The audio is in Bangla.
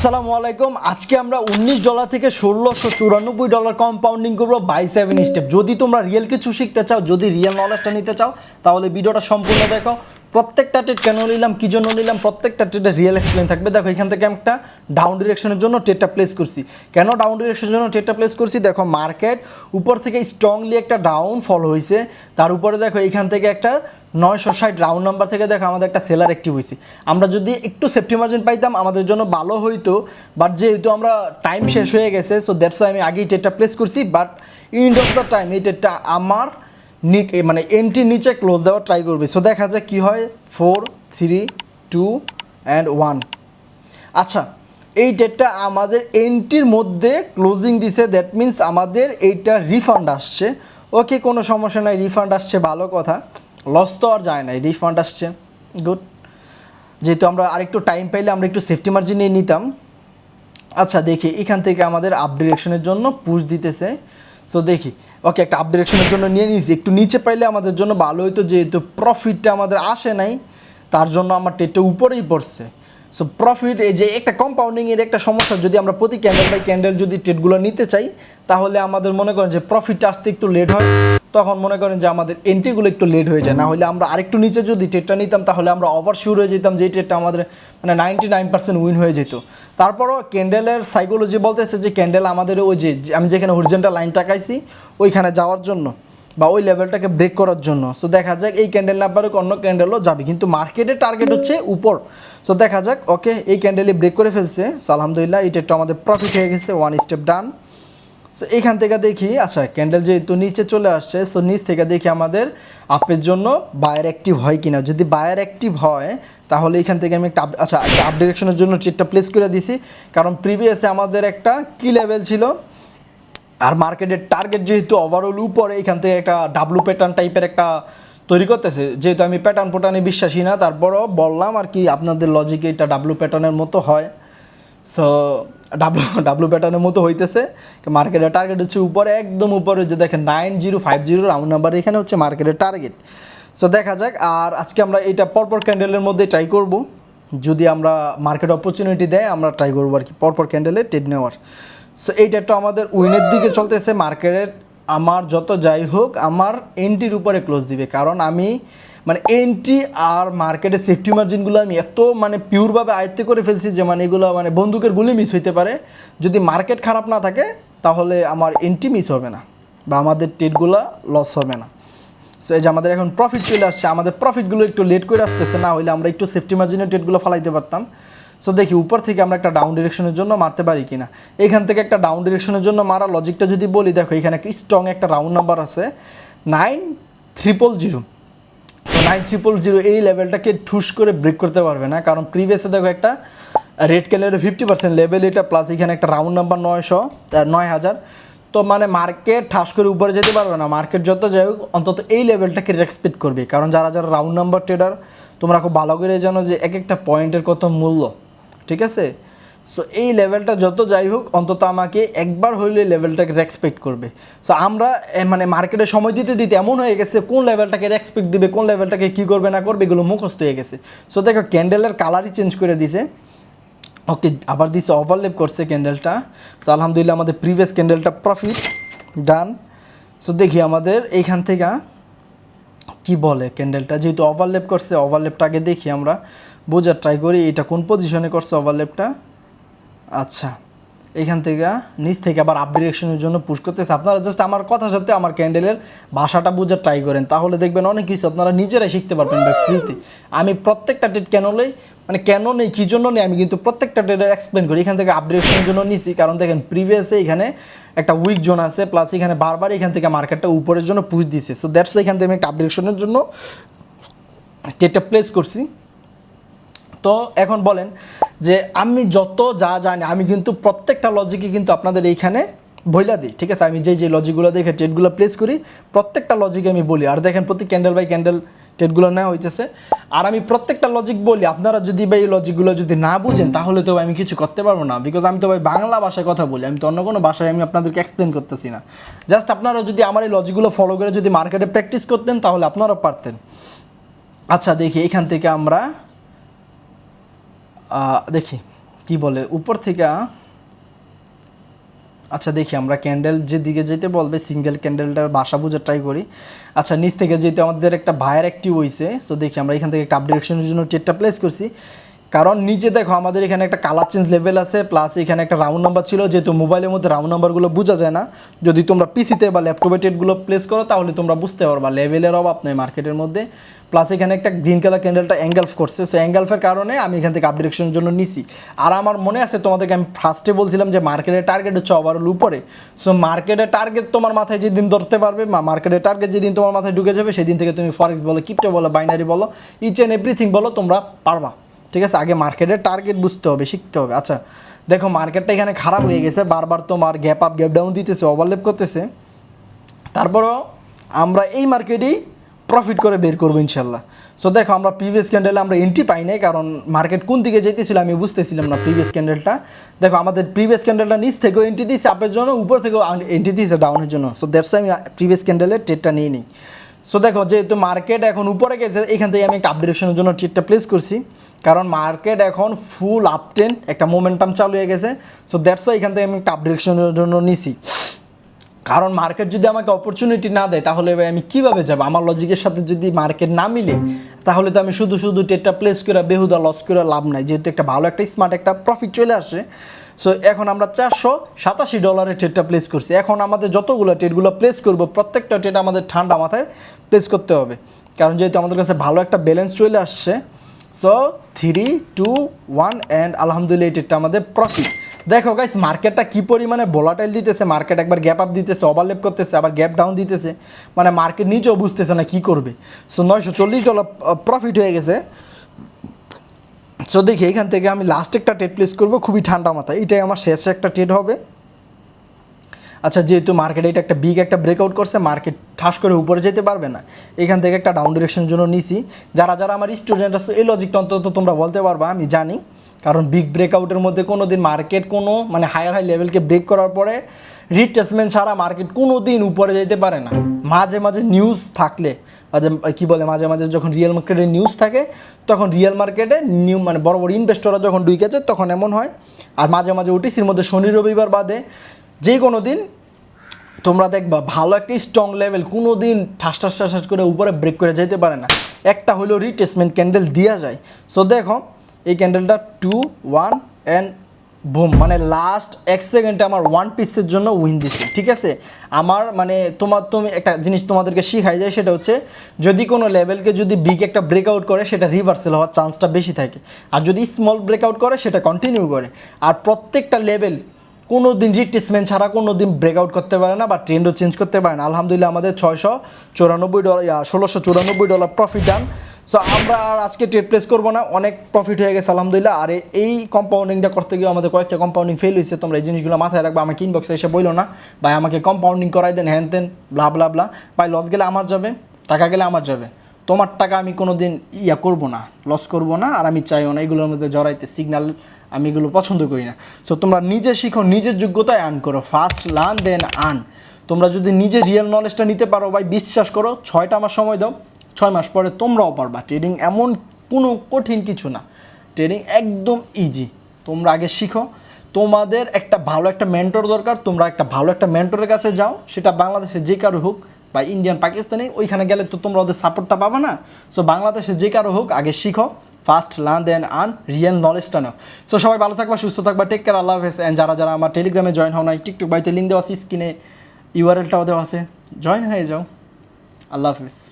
আসসালামু আলাইকুম। আজকে আমরা উনিশ ডলার থেকে ষোলোশো চুরানব্বই ডলার কম্পাউন্ডিং করব বাই সেভেন স্টেপ যদি তোমরা রিয়েল কিছু শিখতে চাও, যদি রিয়েল নলেজটা নিতে চাও, তাহলে ভিডিওটা সম্পূর্ণ দেখো। প্রত্যেকটা ট্রেড কেন নিলাম, কী জন্য নিলাম, প্রত্যেকটা ট্রেডে রিয়েল এক্সপ্লেন থাকবে। দেখো, এখান থেকে আমি একটা ডাউন ডিরেকশনের জন্য ট্রেডটা প্লেস করছি। কেন ডাউন ডিরেকশনের জন্য ট্রেডটা প্লেস করছি? দেখো মার্কেট উপর থেকে স্ট্রংলি একটা ডাউন ফল হয়েছে তার উপরে দেখো, এখান থেকে একটা নয়শো ষাট রাউন্ড নাম্বার থেকে দেখো, আমাদের একটা সেলার অ্যাক্টিভ হয়েছে আমরা যদি একটু সেফটি মার্জিন পাইতাম, আমাদের জন্য ভালো হইতো বাট যেহেতু আমরা টাইম শেষ হয়ে গেছে সো দ্যাটস আমি আগেই টেটটা প্লেস করছি but end of the time এই টেটটা আমার মানে এন্ট্রির নিচে ক্লোজ দেওয়ার ট্রাই করবে। সো দেখা যায় কী হয় four three two and one আচ্ছা এই ডেটটা আমাদের এন্ট্রির মধ্যে ক্লোজিং দিছে দ্যাট মিন্স আমাদের এইটা রিফান্ড আসছে। ওকে কোনো সমস্যা নাই রিফান্ড আসছে, ভালো কথা। লস তো আর যায় না রিফান্ড আসছে। গুড যেহেতু আমরা আরেকটু টাইম পাইলে আমরা একটু সেফটি মার্জিন নিয়ে নিতাম। আচ্ছা দেখি, এখান থেকে আমাদের আপ ডিরেকশনের জন্য পুশ দিতেছে। সো দেখি ওকে একটা আপ ডিরেকশনের জন্য নিয়ে নিয়েছি। একটু নিচে পাইলে আমাদের জন্য ভালো হতো যেহেতু প্রফিটটা আমাদের আসে নাই, তার জন্য আমার টেটটা উপরেই পড়ছে। সো প্রফিট এই যে একটা কম্পাউন্ডিং এর একটা সমস্যা, যদি আমরা প্রতি ক্যান্ডেল বাই ক্যান্ডেল যদি ট্রেডগুলো নিতে চাই, তাহলে আমাদের মনে করেন যে প্রফিটটা আসতে একটু লেট হয়, তখন মনে করেন যে আমাদের এন্ট্রিগুলো একটু লেট হয়ে যায়। না হলে আমরা আরেকটু নিচে যদি ট্রেডটা নিতাম, তাহলে আমরা ওভার শিওর হয়ে যেতাম, যে ট্রেডটা আমাদের মানে নাইনটি নাইন পার্সেন্ট উইন হয়ে যেত। তারপরও ক্যান্ডেলের সাইকোলজি বলতেছে যে ক্যান্ডেল আমাদের ওই যে, আমি যেখানে হরিজেন্টাল লাইন টাকাইছি, ওইখানে যাওয়ার জন্য। বা ওই লেভেলটাকে ব্রেক করার জন্য। সো দেখা যাক এই ক্যান্ডেল না পারে অন্য ক্যান্ডেলও যাবে। কিন্তু মার্কেটের টার্গেট হচ্ছে উপর। সো দেখা যাক ওকে এই ক্যান্ডেলই ব্রেক করে ফেলছে। সো আলহামদুলিল্লাহ, এটা একটু আমাদের প্রফিট হয়ে গেছে ওয়ান স্টেপ ডান সো এইখান থেকে দেখি আচ্ছা ক্যান্ডেল যেহেতু নিচে চলে আসছে সো নিচ থেকে দেখি আমাদের আপের জন্য বায়ার অ্যাক্টিভ হয় কিনা। যদি বায়ার অ্যাক্টিভ হয়, তাহলে এখান থেকে আমি একটা আচ্ছা একটা আপ ডিরেকশনের জন্য ট্রেডটা প্লেস করে দিছি। কারণ প্রিভিয়াসে আমাদের একটা কি লেভেল ছিল আর মার্কেটের টার্গেট যেহেতু ওভারঅল উপরে, এখান থেকে একটা ডাব্লু প্যাটার্ন টাইপের একটা তৈরি করতেছে। যেহেতু আমি প্যাটার্ন প্যাটার্নে বিশ্বাসী না, তারপরও বললাম আর কি, আপনাদের লজিকে এটা ডাব্লু প্যাটার্নের মতো হয়। সো ডাব্লু ডাব্লু প্যাটার্নের মতো হইতেছে। মার্কেটের টার্গেট হচ্ছে উপরে, একদম উপরে যে দেখেন nine zero five zero round number এখানে হচ্ছে মার্কেটের টার্গেট সো দেখা যাক, আর আজকে আমরা এটা পরপর ক্যান্ডেলের মধ্যে ট্রাই করব। যদি আমরা মার্কেট অপরচুনিটি দেয়, আমরা ট্রাই করব আর কি, পরপর ক্যান্ডেলে টেড নেওয়ার। সো এইটা তো আমাদের উইনের দিকে চলতেছে মার্কেটের। আমার যত যাই হোক আমার এন্ট্রির উপরে ক্লোজ দিবে। কারণ আমি মানে এন্ট্রি আর মার্কেটের সেফটি মার্জিনগুলো আমি এত মানে পিওরভাবে আয়ত্ত করে ফেলছি যে মানে এগুলো মানে বন্দুকের গুলি মিস হইতে পারে। যদি মার্কেট খারাপ না থাকে তাহলে আমার এন্ট্রি মিস হবে না বা আমাদের ট্রেডগুলো লস হবে না। সো এই যে আমাদের এখন প্রফিট চলে আসছে আমাদের প্রফিটগুলো একটু লেট করে আসতেছে না হলে আমরা একটু সেফটি মার্জিনের ট্রেডগুলো ফালাইতে পারতাম। সো দেখি, উপর থেকে আমরা একটা ডাউন ডিরেকশনের জন্য মারতে পারি কিনা। এখান থেকে একটা ডাউন ডিরেকশনের জন্য মারা লজিকটা যদি বলি, দেখো, এখানে একটা স্ট্রং একটা রাউন্ড নাম্বার আছে। Nine triple zero nine triple zero এই লেভেলটাকে ঠুস করে ব্রেক করতে পারবে না। কারণ প্রিভিয়াসে দেখো একটা রেড ক্যালের ফিফটি পার্সেন্ট লেভেল এটা প্লাস এখানে একটা রাউন্ড নাম্বার নয়শো নয় হাজার। তো মানে মার্কেট ঠাস করে উপরে যেতে পারবে না। মার্কেট যত যাই হোক, অন্তত এই লেভেলটাকে রেসপেক্ট করবে। কারণ যারা যারা রাউন্ড নাম্বার ট্রেডার তোমরা খুব ভালো করে জানো যে এক একটা পয়েন্টের কত মূল্য। ঠিক আছে? সো এই লেভেলটা যত যাই হোক, অন্তত আমাকে একবার হইলে লেভেলটাকে রেসপেক্ট করবে। সো আমরা মানে মার্কেটে সময় দিতে দিতে এমন হয়ে গেছে, কোন লেভেলটাকে রেসপেক্ট দিবে, কোন লেভেলটাকে কী করবে, না করবে, এগুলো মুখস্থ হয়ে গেছে। সো দেখো ক্যান্ডেলের কালারই চেঞ্জ করে দিছে। ওকে আবার দিছে ওভারলেপ করছে ক্যান্ডেলটা সো আলহামদুলিল্লাহ, আমাদের প্রিভিয়াস ক্যান্ডেলটা প্রফিট ডান সো দেখি আমাদের এইখান থেকে, কি বলে ক্যান্ডেলটা যেহেতু ওভারলেপ করছে ওভারলেপটা আগে দেখি আমরা। বোঝার ট্রাই করি, এটা কোন পজিশনে করছে ওভারলেপটা আচ্ছা এখান থেকে, নিচ থেকে আবার আপ ডিরেকশনের জন্য পুশ করতেছে। আপনারা জাস্ট আমার কথার সাথে আমার ক্যান্ডেলের ভাষাটা বোঝার ট্রাই করেন, তাহলে দেখবেন অনেক কিছু আপনারা নিজেরাই শিখতে পারবেন ফ্রিতে আমি প্রত্যেকটা ডেট কেন লই? মানে কেন নেই, কী জন্য নেই, আমি কিন্তু প্রত্যেকটা ডেটের এক্সপ্লেন করি। এখান থেকে আপ জন্য নিছি, কারণ দেখেন প্রিভিয়াসে এখানে একটা উইক জোন আছে প্লাস এখানে বারবার এখান থেকে মার্কেটটা উপরের জন্য পুশ দিছে। সো দ্যাটস এখান থেকে আমি একটা আপ জন্য ডেটটা প্লেস করছি। তো এখন বলেন যে আমি যত যা জানি, আমি কিন্তু প্রত্যেকটা লজিকই কিন্তু আপনাদের এইখানে বইলা দিই, ঠিক আছে? আমি যেই যে লজিকগুলো দেখে ট্রেডগুলো প্লেস করি, প্রত্যেকটা লজিকে আমি বলি। আর দেখেন প্রতি ক্যান্ডেল বাই ক্যান্ডেল ট্রেডগুলো নেওয়া হইতেছে। আর আমি প্রত্যেকটা লজিক বলি, আপনারা যদি ভাই এই লজিকগুলো যদি না বুঝেন, তাহলে তো আমি কিছু করতে পারব না। বিকজ আমি তো ভাই বাংলা ভাষায় কথা বলি, আমি তো অন্য কোনো ভাষায় আমি আপনাদেরকে এক্সপ্লেন করতেছি না। জাস্ট আপনারা যদি আমার এই লজিকগুলো ফলো করে যদি মার্কেটে প্র্যাকটিস করতেন, তাহলে আপনারাও পারতেন। আচ্ছা দেখি, এখান থেকে আমরা দেখি, কি বলে, উপর থেকে আচ্ছা দেখি আমরা ক্যান্ডেল যে দিকে যেতে বলবে সিঙ্গেল ক্যান্ডেলটার বাসা বুঝে ট্রাই করি। আচ্ছা নিচ থেকে যেতে আমাদের একটা ভায়ার অ্যাক্টিভ হয়েছে সো দেখি আমরা এখান থেকে একটা আপ ডিরেকশনের জন্য টেটটা প্লেস করছি। কারণ নিচে দেখো আমাদের এখানে একটা কালার চেঞ্জ লেভেল আছে প্লাস এখানে একটা রাউন্ড নাম্বার ছিল, যেহেতু মোবাইলের মধ্যে রাউন্ড নাম্বারগুলো বোঝা যায় না। যদি তোমরা পিসিতে বা ল্যাপটপে টেটগুলো প্লেস করো, তাহলে তোমরা বুঝতে পারবা লেভেলের অভাব নেই মার্কেটের মধ্যে। প্লাস এখানে একটা গ্রিন কালার ক্যান্ডেলটা অ্যাঙ্গেলফ করছে সো অ্যাঙ্গেলফের কারণে আমি এখান থেকে আপডেশনের জন্য নিছি। আর আমার মনে আছে তোমাদেরকে আমি ফার্স্টে বলছিলাম যে মার্কেটের টার্গেট হচ্ছে ওভারঅল উপরে। সো মার্কেটের টার্গেট তোমার মাথায় যেদিন ধরতে পারবে মার্কেটের টার্গেট যেদিন তোমার মাথায় ঢুকে যাবে, সেদিন থেকে তুমি ফরেক্স বলো কিপটো বলো বাইনারি বলো ইচ অ্যান্ড এভরিথিং বলো, তোমরা পারবা। ঠিক আছে? আগে মার্কেটের টার্গেট বুঝতে হবে, শিখতে হবে। আচ্ছা দেখো মার্কেটটা এখানে খারাপ হয়ে গেছে, বারবার তোমার গ্যাপ আপ গ্যাপ ডাউন দিতেছে ওভারলেপ করতেছে। তারপরও আমরা এই মার্কেটেই প্রফিট করে বের করব ইনশাল্লাহ সো দেখো আমরা প্রিভিয়াস ক্যান্ডেলে আমরা এন্ট্রি পাই নাই, কারণ মার্কেট কোন দিকে যেতেছিল আমি বুঝতেছিলাম না প্রিভিয়াস ক্যান্ডেলটা দেখো আমাদের প্রিভিয়াস ক্যান্ডেলটা নিচ থেকেও এন্ট্রি দিয়েছে আপের জন্য, উপর থেকেও এন্ট্রি দিয়েছে ডাউনের জন্য। সো দ্যাটস আমি প্রিভিয়াস ক্যান্ডেলের ট্রেডটা নিয়ে নিই। সো দেখো, যেহেতু মার্কেট এখন উপরে গেছে, এখান থেকে আমি একটা আপডেশনের জন্য ট্রেডটা প্লেস করছি। কারণ মার্কেট এখন ফুল আপ টেন একটা মোমেন্টাম চালু হয়ে গেছে। সো দ্যাটস এখান থেকে আমি একটা আপডেশনের জন্য নিছি। কারণ মার্কেট যদি আমাকে অপরচুনিটি না দেয়, তাহলে ভাই আমি কীভাবে যাব? আমার লজিকের সাথে যদি মার্কেট না মিলে, তাহলে তো আমি শুধু শুধু টেটটা প্লেস করে, বেহুদা লস করে লাভ নাই। যেহেতু একটা ভালো, একটা স্মার্ট একটা প্রফিট চলে আসে। সো এখন আমরা চারশো সাতাশি ডলারের ট্রেডটা প্লেস করছি। এখন আমাদের যতগুলো ট্রেডগুলো প্লেস করব, প্রত্যেকটা ট্রেড আমাদের ঠান্ডা মাথায় প্লেস করতে হবে। কারণ যেহেতু আমাদের কাছে ভালো একটা ব্যালেন্স চলে আসছে so three two one and আলহামদুলিল্লাহ এই ট্রেডটা আমাদের প্রফিট দেখো গাইস মার্কেটটা কি পরিমাণে ভোলাটাইল দিতেছে মার্কেট একবার গ্যাপ আপ দিতেছে ওভারলেপ করতেছে, আবার গ্যাপ ডাউন দিতেছে। মানে মার্কেট নিজেও বুঝতেছে না কি করবে। সো নয়শো চল্লিশ ডলার প্রফিট হয়ে গেছে। সো দেখি, এখান থেকে আমি লাস্ট একটা ট্রেড প্লেস করব, খুবই ঠান্ডা মাথায়। এটাই আমার শেষ একটা ট্রেড হবে। আচ্ছা যেহেতু মার্কেটে এটা একটা বিগ একটা ব্রেকআউট করছে মার্কেট ঠাস করে উপরে যেতে পারবে না। এখান থেকে একটা ডাউন ডিরেকশনের জন্য নিছি। যারা যারা আমার স্টুডেন্ট আছে, এই লজিকটা অন্তত তোমরা বলতে পারবা, আমি জানি। কারণ বিগ ব্রেকআউটের মধ্যে কোনো দিন মার্কেট কোনো মানে হায়ার হাই লেভেলকে ব্রেক করার পরে রিট্রেসমেন্ট ছাড়া মার্কেট কোনো দিন উপরে যেতে পারে না। মাঝে মাঝে নিউজ থাকলে। কী বলে, মাঝে মাঝে যখন রিয়েল মার্কেটে নিউজ থাকে, তখন রিয়েল মার্কেটে নিউ মানে বড় বড় ইনভেস্টররা যখন ঢুকেছে, তখন এমন হয়। আর মাঝে মাঝে ওটিসির মধ্যে শনি রবিবার বাদে যে কোনো দিন তোমরা দেখবা ভালো একটা স্ট্রং লেভেল কোনো দিন ঠাস ঠাস ঠাস ঠাস করে উপরে ব্রেক করে যেতে পারে না। একটা হলেও রিটেসমেন্ট ক্যান্ডেল দেওয়া যায়। সো দেখো, এই ক্যান্ডেলটা টু ওয়ান অ্যান্ড বুম মানে লাস্ট এক সেকেন্ডে আমার ওয়ান পিপসের জন্য উইন দিচ্ছে ঠিক আছে? আমার মানে তোমার তুমি একটা জিনিস তোমাদেরকে শিখাই যায়, সেটা হচ্ছে যদি কোনো লেভেলকে যদি বিগ একটা ব্রেকআউট করে, সেটা রিভার্সেল হওয়ার চান্সটা বেশি থাকে। আর যদি স্মল ব্রেকআউট করে, সেটা কন্টিনিউ করে। আর প্রত্যেকটা লেভেল কোনো দিন রিট্রেসমেন্ট ছাড়া কোনো দিন ব্রেকআউট করতে পারে না বা ট্রেন্ডও চেঞ্জ করতে পারে না। আলহামদুলিল্লাহ, আমাদের ছয়শো চুরানব্বই ডলার ষোলোশো চুরানব্বই ডলার প্রফিট ডান সো আমরা আর আজকে ট্রেড প্লেস করব না। অনেক প্রফিট হয়ে গেছে, আলহামদুলিল্লাহ। আর এই কম্পাউন্ডিংটা করতে গিয়ে আমাদের কয়েকটা কম্পাউন্ডিং ফেল হয়েছে। তোমরা এই জিনিসগুলো মাথায় রাখবে, আমাকে ইনবক্সে এসে বইলো না। ভাই, আমাকে কম্পাউন্ডিং করাই দেন, হ্যান তেন ব্লা ব্লা ব্লা ভাই লস গেলে আমার যাবে, টাকা গেলে আমার যাবে। তোমার টাকা আমি কোনো দিন ইয়া করব না লস করব না। আর আমি চাইও না, এগুলোর মধ্যে জড়াইতে সিগন্যাল আমি এগুলো পছন্দ করি না। সো তোমরা নিজে শিখো, নিজের যোগ্যতায় আর্ন করো। ফার্স্ট লার্ন দেন আর্ন তোমরা যদি নিজে রিয়েল নলেজটা নিতে পারো, ভাই, বিশ্বাস করো, ছয়টা আমার সময় দাও। ছয় মাস পরে তোমরাও পারবা। ট্রেডিং এমন কোনো কঠিন কিছু না। ট্রেডিং একদম ইজি তোমরা আগে শিখো। তোমাদের একটা ভালো একটা মেন্টর দরকার। তোমরা একটা ভালো একটা মেন্টরের কাছে যাও। সেটা বাংলাদেশে যে কারও হোক বা ইন্ডিয়ান পাকিস্তানি ওইখানে গেলে তো তোমরা ওদের সাপোর্টটা পাবে না। সো বাংলাদেশে যে কারও হোক, আগে শিখো। First learn then earn real নলেজটা নাও। সো সবাই ভালো থাকবা, সুস্থ থাকবা টেক কেয়ার আল্লাহ হাফেজ। অ্যান্ড যারা যারা আমার টেলিগ্রামে জয়েন হও নাই টিকটক বাড়িতে লিঙ্ক দেওয়া আছে স্ক্রিনে ইউআরএলটাও দেওয়া আছে। জয়েন হয়ে যাও। আল্লাহ হাফেজ।